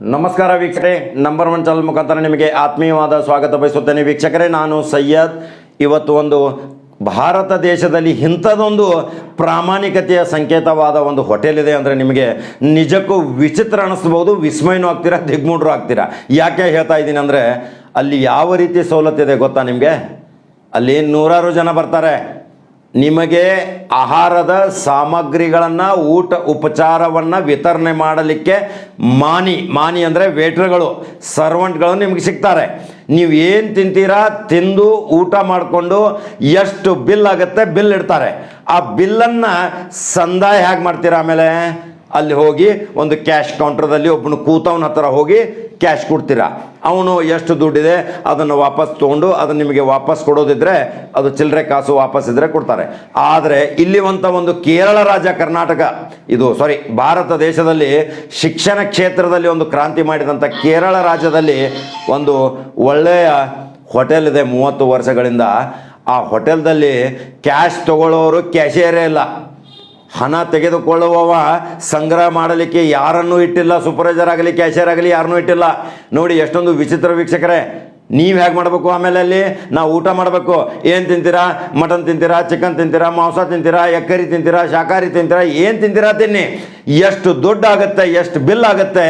ನಮಸ್ಕಾರ ವೀಕ್ಷಕರೇ number one channel ಮುಖಾಂತರ ನಿಮಗೆ ಆತ್ಮೀಯವಾದ ಸ್ವಾಗತ ಬಯಸುತ್ತೇನೆ. ವೀಕ್ಷಕರೇ, ನಾನು ಸಯ್ಯದ್ ಇವತ್ತು ಒಂದು ಭಾರತ ದೇಶದಲ್ಲಿ ಇಂಥದ್ದೊಂದು ಪ್ರಾಮಾಣಿಕತೆಯ ಸಂಕೇತವಾದ ಒಂದು ಹೋಟೆಲ್ ಇದೆ ಅಂದರೆ ನಿಮಗೆ ನಿಜಕ್ಕೂ ವಿಚಿತ್ರ ಅನ್ನಿಸ್ಬೋದು ವಿಸ್ಮಯನೂ ಆಗ್ತೀರಾ ದಿಗ್ಮೂಢರು ಆಗ್ತೀರಾ? ಯಾಕೆ ಹೇಳ್ತಾ ಇದ್ದೀನಿ ಅಂದರೆ ಅಲ್ಲಿ ಯಾವ ರೀತಿ ಸವಲತ್ತಿದೆ ಗೊತ್ತಾ ನಿಮಗೆ? ಅಲ್ಲಿ ನೂರಾರು ಜನ ಬರ್ತಾರೆ. ನಿಮಗೆ ಆಹಾರದ ಸಾಮಗ್ರಿಗಳನ್ನು, ಊಟ ಉಪಚಾರವನ್ನು ವಿತರಣೆ ಮಾಡಲಿಕ್ಕೆ ಮಾನಿ ಮಾನಿ ಅಂದರೆ ವೇಟ್ರ್ಗಳು, ಸರ್ವೆಂಟ್ಗಳು ನಿಮಗೆ ಸಿಗ್ತಾರೆ. ನೀವು ಏನು ತಿಂತೀರಾ, ತಿಂದು ಊಟ ಮಾಡಿಕೊಂಡು ಎಷ್ಟು ಬಿಲ್ ಆಗುತ್ತೆ, ಬಿಲ್ ಇಡ್ತಾರೆ. ಆ ಬಿಲ್ಲನ್ನು ಸಂದಾಯ ಹೇಗೆ ಮಾಡ್ತೀರಾ ಆಮೇಲೆ? ಅಲ್ಲಿ ಹೋಗಿ ಒಂದು ಕ್ಯಾಶ್ ಕೌಂಟ್ರದಲ್ಲಿ ಒಬ್ಬನು ಕೂತವನ ಹತ್ರ ಹೋಗಿ ಕ್ಯಾಶ್ ಕೊಡ್ತೀರಾ? ಅವನು ಎಷ್ಟು ದುಡ್ಡಿದೆ ಅದನ್ನು ವಾಪಸ್ ತೊಗೊಂಡು ಅದನ್ನು ನಿಮಗೆ ವಾಪಸ್ ಕೊಡೋದಿದ್ರೆ ಅದು ಚಿಲ್ಲರೆ ಕಾಸು ವಾಪಸ್ ಇದ್ರೆ ಕೊಡ್ತಾರೆ. ಆದರೆ ಇಲ್ಲಿವಂಥ ಒಂದು ಕೇರಳ ರಾಜ್ಯ ಕರ್ನಾಟಕ, ಇದು ಸಾರಿ ಭಾರತ ದೇಶದಲ್ಲಿ ಶಿಕ್ಷಣ ಕ್ಷೇತ್ರದಲ್ಲಿ ಒಂದು ಕ್ರಾಂತಿ ಮಾಡಿದಂಥ ಕೇರಳ ರಾಜ್ಯದಲ್ಲಿ ಒಂದು ಒಳ್ಳೆಯ ಹೋಟೆಲ್ ಇದೆ ಮೂವತ್ತು ವರ್ಷಗಳಿಂದ. ಆ ಹೋಟೆಲ್ದಲ್ಲಿ ಕ್ಯಾಶ್ ತಗೊಳ್ಳೋರು ಕ್ಯಾಶಿಯರೇ ಇಲ್ಲ. ಹಣ ತೆಗೆದುಕೊಳ್ಳುವವ ಸಂಗ್ರಹ ಮಾಡಲಿಕ್ಕೆ ಯಾರನ್ನೂ ಇಟ್ಟಿಲ್ಲ ಸೂಪರ್ವೈಸರ್ ಆಗಲಿ ಕ್ಯಾಶಿಯರ್ ಆಗಲಿ, ಯಾರನ್ನೂ ಇಟ್ಟಿಲ್ಲ. ನೋಡಿ, ಎಷ್ಟೊಂದು ವಿಚಿತ್ರ ವೀಕ್ಷಕರೇ. ನೀವು ಹೇಗೆ ಮಾಡಬೇಕು ಆಮೇಲೆ ಅಲ್ಲಿ? ನಾವು ಊಟ ಮಾಡಬೇಕು. ಏನು ತಿಂತೀರಾ? ಮಟನ್ ತಿಂತೀರಾ? ಚಿಕನ್ ತಿಂತೀರಾ? ಮಾಂಸ ತಿಂತೀರಾ? ಎಕ್ಕರಿ ತಿಂತೀರಾ? ಶಾಖಾರಿ ತಿಂತೀರಾ? ಏನು ತಿಂತೀರಾ ತಿನ್ನಿ? ಎಷ್ಟು ದುಡ್ಡು ಆಗುತ್ತೆ ಎಷ್ಟು ಬಿಲ್ ಆಗುತ್ತೆ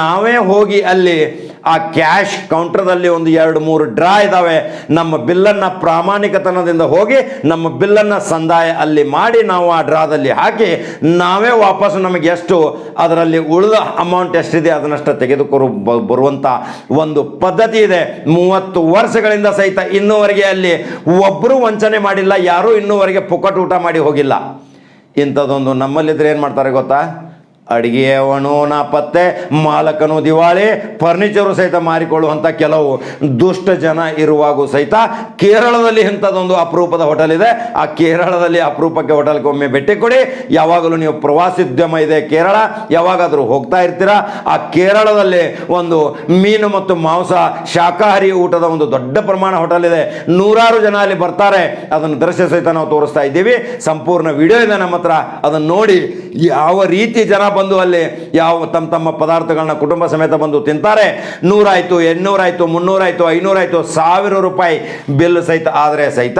ನಾವೇ ಹೋಗಿ ಅಲ್ಲಿ ಆ ಕ್ಯಾಶ್ ಕೌಂಟರ್ದಲ್ಲಿ ಒಂದು ಎರಡು ಮೂರು ಡ್ರಾ ಇದ್ದಾವೆ ನಮ್ಮ ಬಿಲ್ಲನ್ನು ಪ್ರಾಮಾಣಿಕತನದಿಂದ ಹೋಗಿ ನಮ್ಮ ಬಿಲ್ಲನ್ನು ಸಂದಾಯ ಅಲ್ಲಿ ಮಾಡಿ ನಾವು ಆ ಡ್ರಾದಲ್ಲಿ ಹಾಕಿ ನಾವೇ ವಾಪಸ್ ನಮಗೆ ಎಷ್ಟು ಅದರಲ್ಲಿ ಉಳಿದ ಅಮೌಂಟ್ ಎಷ್ಟಿದೆ ಅದನ್ನಷ್ಟು ತೆಗೆದುಕೊರು ಬರುವಂಥ ಒಂದು ಪದ್ಧತಿ ಇದೆ. ಮೂವತ್ತು ವರ್ಷಗಳಿಂದ ಸಹಿತ ಇನ್ನೂವರೆಗೆ ಅಲ್ಲಿ ಒಬ್ಬರು ವಂಚನೆ ಮಾಡಿಲ್ಲ, ಯಾರೂ ಇನ್ನೂವರೆಗೆ ಪುಕ್ಕಟ್ ಊಟ ಮಾಡಿ ಹೋಗಿಲ್ಲ. ಇಂಥದ್ದೊಂದು ನಮ್ಮಲ್ಲಿದ್ರೆ ಏನು ಮಾಡ್ತಾರೆ ಗೊತ್ತಾ? ಅಡಿಗೆಯವನು ನಾಪತ್ತೆ, ಮಾಲಕನು ದಿವಾಳಿ ಫರ್ನಿಚರು ಸಹಿತ ಮಾರಿಕೊಳ್ಳುವಂಥ ಕೆಲವು ದುಷ್ಟ ಜನ ಇರುವಾಗೂ ಸಹಿತ ಕೇರಳದಲ್ಲಿ ಇಂಥದ್ದೊಂದು ಅಪರೂಪದ ಹೋಟೆಲ್ ಇದೆ. ಆ ಕೇರಳದಲ್ಲಿ ಅಪರೂಪಕ್ಕೆ ಹೋಟೆಲ್ಗೆ ಒಮ್ಮೆ ಭೇಟಿ ಕೊಡಿ. ಯಾವಾಗಲೂ ನೀವು ಪ್ರವಾಸೋದ್ಯಮ ಇದೆ ಕೇರಳ, ಯಾವಾಗಾದರೂ ಹೋಗ್ತಾ ಇರ್ತೀರಾ? ಆ ಕೇರಳದಲ್ಲಿ ಒಂದು ಮೀನು ಮತ್ತು ಮಾಂಸ ಶಾಖಾಹಾರಿ ಊಟದ ಒಂದು ದೊಡ್ಡ ಪ್ರಮಾಣ ಹೋಟೆಲ್ ಇದೆ. ನೂರಾರು ಜನ ಅಲ್ಲಿ ಬರ್ತಾರೆ. ಅದನ್ನು ದೃಶ್ಯ ಸಹಿತ ನಾವು ತೋರಿಸ್ತಾ ಇದ್ದೀವಿ. ಸಂಪೂರ್ಣ ವಿಡಿಯೋ ಇದೆ ನಮ್ಮ ಹತ್ರ. ಅದನ್ನು ನೋಡಿ ಯಾವ ರೀತಿ ಜನ ಬಂದು ಅಲ್ಲಿ ಯಾವ ತಮ್ಮ ತಮ್ಮ ಪದಾರ್ಥಗಳನ್ನ ಕುಟುಂಬ ಸಮೇತ ಬಂದು ತಿಂತಾರೆ. ನೂರಾಯ್ತು, ಎಂಟ್ನೂರಾಯ್ತು, ಮುನ್ನೂರಾಯ್ತು, ಐನೂರಾಯ್ತು, ಸಾವಿರ ರೂಪಾಯಿ ಬಿಲ್ ಸಹಿತ. ಆದರೆ ಸಹಿತ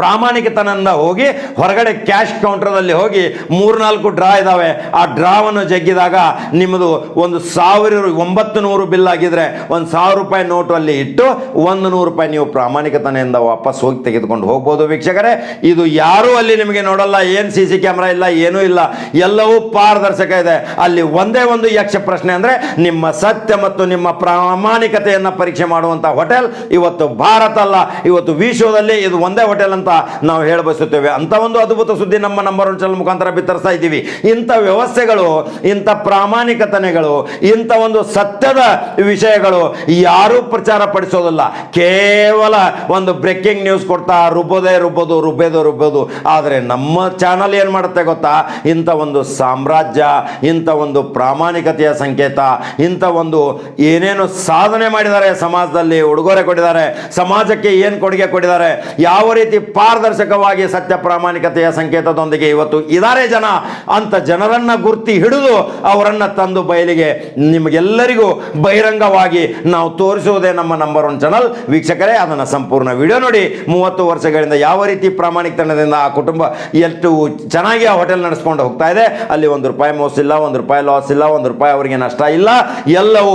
ಪ್ರಾಮಾಣಿಕತನದಿಂದ ಹೋಗಿ ಹೊರಗಡೆ ಕ್ಯಾಶ್ ಕೌಂಟರ್ನಲ್ಲಿ ಹೋಗಿ ಮೂರ್ನಾಲ್ಕು ಡ್ರಾ ಇದ್ದಾವೆ ಆ ಡ್ರಾವನ್ನು ಜಗ್ಗಿದಾಗ ನಿಮ್ಮದು ಒಂದು ಸಾವಿರ ಒಂಬತ್ತು ನೂರು ಬಿಲ್ ಆಗಿದ್ರೆ ಒಂದು ಸಾವಿರ ರೂಪಾಯಿ ನೋಟು ಅಲ್ಲಿ ಇಟ್ಟು ಒಂದು ನೂರು ರೂಪಾಯಿ ನೀವು ಪ್ರಾಮಾಣಿಕತನೆಯಿಂದ ವಾಪಸ್ ಹೋಗಿ ತೆಗೆದುಕೊಂಡು ಹೋಗ್ಬೋದು ವೀಕ್ಷಕರೇ. ಇದು ಯಾರೂ ಅಲ್ಲಿ ನಿಮಗೆ ನೋಡಲ್ಲ, ಏನು ಸಿ ಸಿ ಕ್ಯಾಮ್ರಾ ಇಲ್ಲ, ಏನೂ ಇಲ್ಲ. ಎಲ್ಲವೂ ಪಾರದರ್ಶಕ ಇದೆ. ಅಲ್ಲಿ ಒಂದೇ ಒಂದು ಯಕ್ಷ ಪ್ರಶ್ನೆ ಅಂದರೆ ನಿಮ್ಮ ಸತ್ಯ ಮತ್ತು ನಿಮ್ಮ ಪ್ರಾಮಾಣಿಕತೆಯನ್ನು ಪರೀಕ್ಷೆ ಮಾಡುವಂಥ ಹೋಟೆಲ್ ಇವತ್ತು ಭಾರತ ಅಲ್ಲ, ಇವತ್ತು ವಿಶ್ವದಲ್ಲಿ ಇದು ಒಂದೇ ಹೋಟೆಲ್ ಅಂತ ನಾವು ಹೇಳಬಯಸುತ್ತೇವೆ ಅಂತ ಒಂದು ಅದ್ಭುತ ಸುದ್ದಿ ನಮ್ಮ ನಂಬರ್ ಒನ್ ಚಾನಲ್ ಮುಖಾಂತರ ಬಿತ್ತರಿಸ್ತಾ ಇದ್ದೀವಿ. ಇಂಥ ವ್ಯವಸ್ಥೆಗಳು, ಇಂಥ ಪ್ರಾಮಾಣಿಕತನೆಗಳು, ಇಂಥ ಒಂದು ಸತ್ಯದ ವಿಷಯಗಳು ಯಾರೂ ಪ್ರಚಾರ ಪಡಿಸೋದಿಲ್ಲ. ಕೇವಲ ಒಂದು ಬ್ರೇಕಿಂಗ್ ನ್ಯೂಸ್ ಕೊಡ್ತಾ ರುಬ್ಬೋದೇ ರುಬ್ಬೋದು ರುಬ್ಬೋದು ರುಬ್ಬೋದು. ಆದರೆ ನಮ್ಮ ಚಾನಲ್ ಏನು ಮಾಡುತ್ತೆ ಗೊತ್ತಾ? ಇಂಥ ಒಂದು ಸಾಮ್ರಾಜ್ಯ, ಇಂಥ ಒಂದು ಪ್ರಾಮಾಣಿಕತೆಯ ಸಂಕೇತ, ಇಂಥ ಒಂದು ಏನೇನು ಸಾಧನೆ ಮಾಡಿದ್ದಾರೆ ಸಮಾಜದಲ್ಲಿ, ಉಡುಗೊರೆ ಕೊಟ್ಟಿದ್ದಾರೆ. ಸಮಾಜಕ್ಕೆ ಏನು ಕೊಡುಗೆ ಕೊಟ್ಟಿದ್ದಾರೆ? ಯಾವ ರೀತಿ ಪಾರದರ್ಶಕವಾಗಿ ಸತ್ಯ ಪ್ರಾಮಾಣಿಕತೆಯ ಸಂಕೇತದೊಂದಿಗೆ ಇವತ್ತು ಇದಾರೆ ಜನ ಅಂತ ಜನರನ್ನ ಗುರ್ತಿ ಹಿಡಿದು ಅವರನ್ನ ತಂದು ಬಯಲಿಗೆ ನಿಮಗೆಲ್ಲರಿಗೂ ಬಹಿರಂಗವಾಗಿ ನಾವು ತೋರಿಸುವುದೇ ನಮ್ಮ ನಂಬರ್ ಒನ್ ಚಾನಲ್ ವೀಕ್ಷಕರೇ, ಅದನ್ನು ಸಂಪೂರ್ಣ ವಿಡಿಯೋ ನೋಡಿ. ಮೂವತ್ತು ವರ್ಷಗಳಿಂದ ಯಾವ ರೀತಿ ಪ್ರಾಮಾಣಿಕತನದಿಂದ ಆ ಕುಟುಂಬ ಎಷ್ಟು ಚೆನ್ನಾಗಿ ಆ ಹೋಟೆಲ್ ನಡೆಸ್ಕೊಂಡು ಹೋಗ್ತಾ ಇದೆ. ಅಲ್ಲಿ ಒಂದು ರೂಪಾಯಿ ಮೋಸ ಇಲ್ಲ, ಒಂದು ರೂಪಾಯಿ ಲಾಸ್ ಇಲ್ಲ, ಒಂದು ರೂಪಾಯಿ ಅವರಿಗೆ ನಷ್ಟ ಇಲ್ಲ. ಎಲ್ಲವೂ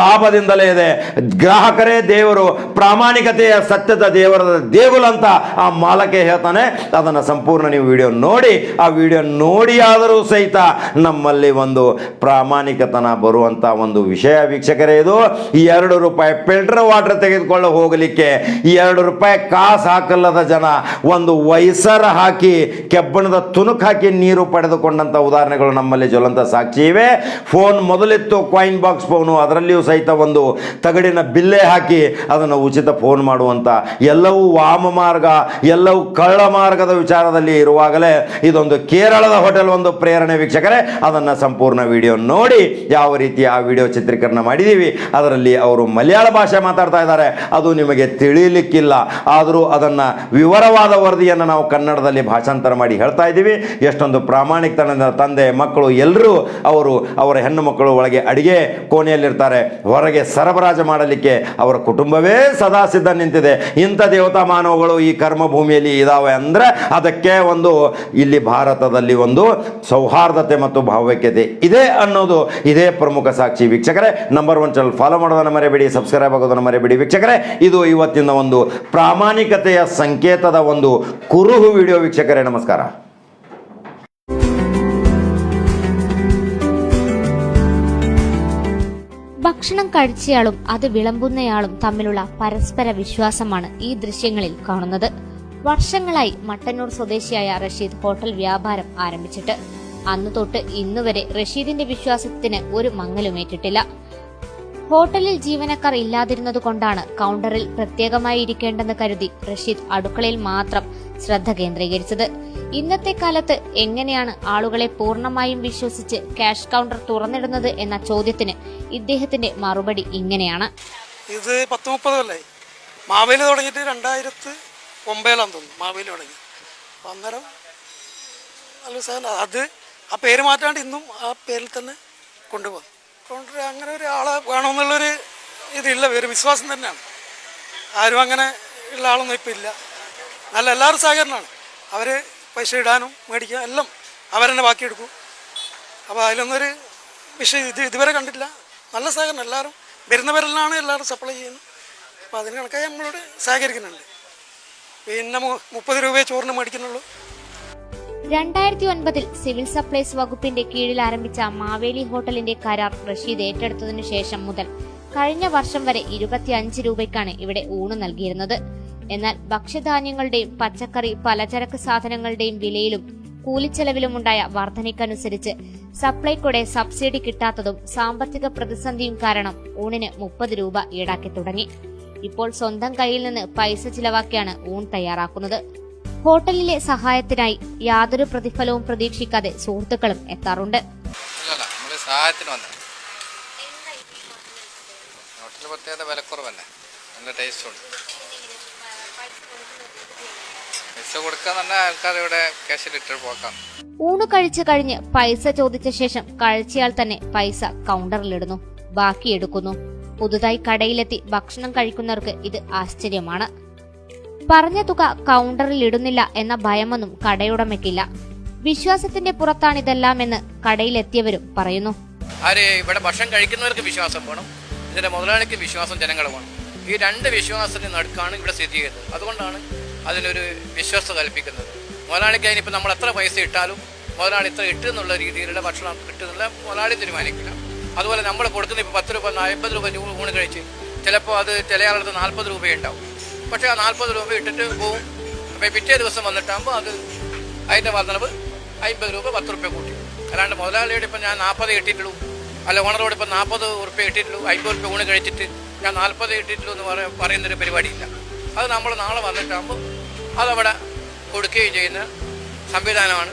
ಲಾಭದಿಂದಲೇ ಇದೆ. ಗ್ರಾಹಕರೇ, ದೇವರು ಪ್ರಾಮಾಣಿಕತೆಯ ಸತ್ಯದ ದೇವರ ದೇಗುಲ ಅಂತ ಆ ಮಾಲಕೆ ಹೇಳ್ತಾನೆ, ಅದನ್ನು ಸಂಪೂರ್ಣ ನೀವು ವಿಡಿಯೋ ನೋಡಿ, ಆ ವಿಡಿಯೋ ನೋಡಿ ಆದರೂ ಸಹಿತ ನಮ್ಮಲ್ಲಿ ಒಂದು ಪ್ರಾಮಾಣಿಕತನ ಬರುವಂತ ಒಂದು ವಿಷಯ ವೀಕ್ಷಕರೇ ಇದು. ಎರಡು ರೂಪಾಯಿ ಫಿಲ್ಟರ್ ವಾಟರ್ ತೆಗೆದುಕೊಳ್ಳ ಹೋಗಲಿಕ್ಕೆ ಎರಡು ರೂಪಾಯಿ ಕಾಸು ಹಾಕಲ್ಲದ ಜನ, ಒಂದು ವಯಸ್ಸರ ಹಾಕಿ, ಕೆಬ್ಬಣದ ತುಣುಕು ಹಾಕಿ ನೀರು ಪಡೆದುಕೊಂಡಂತ ಉದಾಹರಣೆಗಳು ನಮ್ಮಲ್ಲಿ ಜ್ವಲಂತ ಸಾಕ್ಷಿ ಇವೆ. ಫೋನ್ ಮೊದಲಿತ್ತು ಕಾಯಿನ್ ಬಾಕ್ಸ್ ಫೋನು ಅದರಲ್ಲಿಯೂ ಸಹಿತ ಒಂದು ತಗಡಿನ ಬಿಲ್ಲೆ ಹಾಕಿ ಅದನ್ನು ಉಚಿತ ಫೋನ್ ಮಾಡುವಂತ ಎಲ್ಲವೂ ವಾಮ ಮಾರ್ಗ ಎಲ್ಲವೂ ಕಳ್ಳ ಮಾರ್ಗದ ವಿಚಾರದಲ್ಲಿ ಇರುವಾಗಲೇ ಇದೊಂದು ಕೇರಳದ ಹೋಟೆಲ್ ಒಂದು ಪ್ರೇರಣೆ ವೀಕ್ಷಕರೇ. ಅದನ್ನು ಸಂಪೂರ್ಣ ವಿಡಿಯೋ ನೋಡಿ ಯಾವ ರೀತಿ ಆ ವಿಡಿಯೋ ಚಿತ್ರೀಕರಣ ಮಾಡಿದ್ದೀವಿ ಅದರಲ್ಲಿ ಅವರು ಮಲಯಾಳ ಭಾಷೆ ಮಾತಾಡ್ತಾ ಇದ್ದಾರೆ. ಅದು ನಿಮಗೆ ತಿಳಿಯಲಿಕ್ಕಿಲ್ಲ ಆದರೂ ಅದನ್ನು ವಿವರವಾದ ವರದಿಯನ್ನು ನಾವು ಕನ್ನಡದಲ್ಲಿ ಭಾಷಾಂತರ ಮಾಡಿ ಹೇಳ್ತಾ ಇದ್ದೀವಿ. ಎಷ್ಟೊಂದು ಪ್ರಾಮಾಣಿಕತನದ ತಂದೆ, ಮಕ್ಕಳು ಎಲ್ಲರೂ ಅವರು ಅವರ ಹೆಣ್ಣು ಮಕ್ಕಳು ಒಳಗೆ ಅಡಿಗೆ ಕೋಣೆಯಲ್ಲಿರ್ತಾರೆ. ಹೊರಗೆ ಸರಬರಾಜು ಮಾಡಲಿಕ್ಕೆ ಅವರ ಕುಟುಂಬವೇ ಸದಾ ಸಿದ್ಧ ನಿಂತಿದೆ. ಇಂಥ ದೇವತಾ ಮಾನವಗಳು ಈ ಕರ್ಮಭೂಮಿಯಲ್ಲಿ ಇದಾವೆ ಅಂದರೆ ಅದಕ್ಕೆ ಒಂದು ಇಲ್ಲಿ ಭಾರತದಲ್ಲಿ ಒಂದು ಸೌಹಾರ್ದತೆ ಮತ್ತು ಭಾವೈಕ್ಯತೆ ಇದೆ ಅನ್ನೋದು ಇದೇ ಪ್ರಮುಖ ಸಾಕ್ಷಿ ವೀಕ್ಷಕರೇ ನಂಬರ್ ಒನ್ ಚಾನಲ್ ಫಾಲೋ ಮಾಡೋದನ್ನು ಮರೆಯಬೇಡಿ ಸಬ್ಸ್ಕ್ರೈಬ್ ಆಗೋದನ್ನು ಮರೆಯಬೇಡಿ ವೀಕ್ಷಕರೇ ಇದು ಇವತ್ತಿನ ಒಂದು ಪ್ರಾಮಾಣಿಕತೆಯ ಸಂಕೇತದ ಒಂದು ಕುರುಹು ವಿಡಿಯೋ ವೀಕ್ಷಕರೇ ನಮಸ್ಕಾರ ഭക്ഷണം കഴിച്ചയാളും അത് വിളമ്പുന്നയാളും തമ്മിലുള്ള പരസ്പര വിശ്വാസമാണ് ഈ ദൃശ്യങ്ങളിൽ കാണുന്നത് വർഷങ്ങളായി മട്ടന്നൂർ സ്വദേശിയായ റഷീദ് ഹോട്ടൽ വ്യാപാരം ആരംഭിച്ചിട്ട്. അന്നു തൊട്ട് ഇന്നുവരെ റഷീദിന്റെ വിശ്വാസത്തിന് ഒരു മങ്ങലുമേറ്റിട്ടില്ല ഹോട്ടലിൽ ജീവനക്കാർ ഇല്ലാതിരുന്നത് കൊണ്ടാണ് കൗണ്ടറിൽ പ്രത്യേകമായി ഇരിക്കേണ്ടെന്ന് കരുതി റഷീദ് അടുക്കളയിൽ മാത്രം ശ്രദ്ധ കേന്ദ്രീകരിച്ചത്. ഇന്നത്തെ കാലത്ത് എങ്ങനെയാണ് ആളുകളെ പൂർണമായും വിശ്വസിച്ച് ക്യാഷ് കൗണ്ടർ തുറന്നിടുന്നത് എന്ന ചോദ്യത്തിന് ഇദ്ദേഹത്തിന്റെ മറുപടി ഇങ്ങനെയാണ്. ഇത് പത്ത് മുപ്പത് കൊല്ലായി. മാവേലി തുടങ്ങിയിട്ട് രണ്ടായിരത്തി ഒമ്പതിലാന്ന് തോന്നുന്നു മാവേലി തുടങ്ങി അപ്പം അന്നേരം നല്ല സാധനം അത് ആ പേര് മാറ്റാണ്ട് ഇന്നും ആ പേരിൽ തന്നെ കൊണ്ടുപോകും. കൊണ്ടുവരും അങ്ങനെ ഒരാളെ വേണമെന്നുള്ളൊരു ഇതില്ല ഒരു വിശ്വാസം തന്നെയാണ്. ആരും അങ്ങനെ ഉള്ള ആളൊന്നും ഇപ്പം ഇല്ല. നല്ല എല്ലാവരും സഹകരണമാണ്. അവർ പൈസ ഇടാനും മേടിക്കുക എല്ലാം അവരെന്നെ ബാക്കിയെടുക്കും അപ്പോൾ അതിലൊന്നൊരു വിഷയം ഇത് ഇതുവരെ കണ്ടില്ല നല്ല സഹകരണം എല്ലാവരും. വരുന്നവരെല്ലാം എല്ലാവരും സപ്ലൈ ചെയ്യുന്നത്. അപ്പോൾ അതിന് കണക്കായി നമ്മളോട് സഹകരിക്കുന്നുണ്ട്. പിന്നെ മുപ്പത് രൂപയെ ചോറിന് മേടിക്കുന്നുള്ളൂ. രണ്ടായിരത്തി ഒൻപതിൽ സിവിൽ സപ്ലൈസ് വകുപ്പിന്റെ കീഴിൽ ആരംഭിച്ച മാവേലി ഹോട്ടലിന്റെ കരാർ റഷീദ് ഏറ്റെടുത്തതിനു ശേഷം മുതൽ കഴിഞ്ഞ വർഷം വരെ ഇരുപത്തിയഞ്ച് രൂപയ്ക്കാണ് ഇവിടെ ഊണ് നൽകിയിരുന്നത്. എന്നാൽ ഭക്ഷ്യധാന്യങ്ങളുടെയും പച്ചക്കറി പലചരക്ക് സാധനങ്ങളുടെയും വിലയിലും കൂലിച്ചെലവിലുമുണ്ടായ വർധനയ്ക്കനുസരിച്ച് സപ്ലൈക്കൂടെ സബ്സിഡി കിട്ടാത്തതും സാമ്പത്തിക പ്രതിസന്ധിയും കാരണം ഊണിന് മുപ്പത് രൂപ ഈടാക്കി തുടങ്ങി. ഇപ്പോൾ സ്വന്തം കയ്യിൽ നിന്ന് പൈസ ചിലവാക്കിയാണ് ഊൺ തയ്യാറാക്കുന്നത്. ഹോട്ടലിലെ സഹായത്തിനായി യാതൊരു പ്രതിഫലവും പ്രതീക്ഷിക്കാതെ സുഹൃത്തുക്കളും എത്താറുണ്ട്. പ്രത്യേകത വിലക്കുറവല്ലേ? നല്ല ടേസ്റ്റ് ഉണ്ട്. പൈസ ആൾക്കാർ ഇവിടെ പോക്കാം ഊണ് കഴിച്ചു കഴിഞ്ഞ് പൈസ ചോദിച്ച ശേഷം കഴിച്ചയാൾ തന്നെ പൈസ കൗണ്ടറിലിടുന്നു ബാക്കി എടുക്കുന്നു. പുതുതായി കടയിലെത്തി ഭക്ഷണം കഴിക്കുന്നവർക്ക് ഇത് ആശ്ചര്യമാണ്. പറഞ്ഞ തുക കൗണ്ടറിൽ ഇടുന്നില്ല എന്ന ഭയമൊന്നും കടയുടമയ്ക്കില്ല. വിശ്വാസത്തിന്റെ പുറത്താണ് പുറത്താണിതെല്ലാമെന്ന് കടയിലെത്തിയവരും പറയുന്നു. ആര് ഇവിടെ ഭക്ഷണം കഴിക്കുന്നവർക്ക് വിശ്വാസം വേണം. ഇതിന്റെ മുതലാളിക്ക് വിശ്വാസം ജനങ്ങൾ വേണം. ഈ രണ്ട് വിശ്വാസത്തിന് നടുക്കാണ് ഇവിടെ സ്ഥിതി ചെയ്യുന്നത്. അതുകൊണ്ടാണ് അതിനൊരു വിശ്വാസം കൽപ്പിക്കുന്നത്. മുതലാളിക്ക് അതിനിപ്പോൾ നമ്മൾ എത്ര പൈസ ഇട്ടാലും മുതലാളി ഇത്ര ഇട്ടെന്നുള്ള രീതിയിലുള്ള ഭക്ഷണം കിട്ടുന്നുള്ള മുതലാളി തീരുമാനിക്കില്ല. അതുപോലെ നമ്മൾ കൊടുക്കുന്ന ഇപ്പോൾ പത്ത് രൂപ അമ്പത് രൂപ ഊണ് കഴിച്ച് ചിലപ്പോൾ അത് ചില നാൽപ്പത് രൂപയുണ്ടാവും പക്ഷേ ആ നാൽപ്പത് രൂപ ഇട്ടിട്ട് പോവും. അപ്പോൾ പിറ്റേ ദിവസം വന്നിട്ടാകുമ്പോൾ അത് അതിന്റെ വർധനവ് അമ്പത് രൂപ പത്ത് റുപ്യ കൂട്ടി. അല്ലാണ്ട് മുതലാളിയോട് ഇപ്പം ഞാൻ നാൽപ്പത് ഇട്ടിട്ടുള്ളൂ അല്ല ഓണറോട് ഇപ്പം നാൽപ്പത് ഉറുപ്പ്യ ഇട്ടിട്ടുള്ളൂ അമ്പത് റുപ്യ ഊണ് കഴിച്ചിട്ട് ഞാൻ നാൽപ്പത് ഇട്ടിട്ടുള്ളൂ എന്ന് പറ പറയുന്നൊരു പരിപാടിയില്ല. അത് നമ്മൾ നാളെ വന്നിട്ടാകുമ്പോൾ അതവിടെ കൊടുക്കുകയും ചെയ്യുന്ന സംവിധാനമാണ്.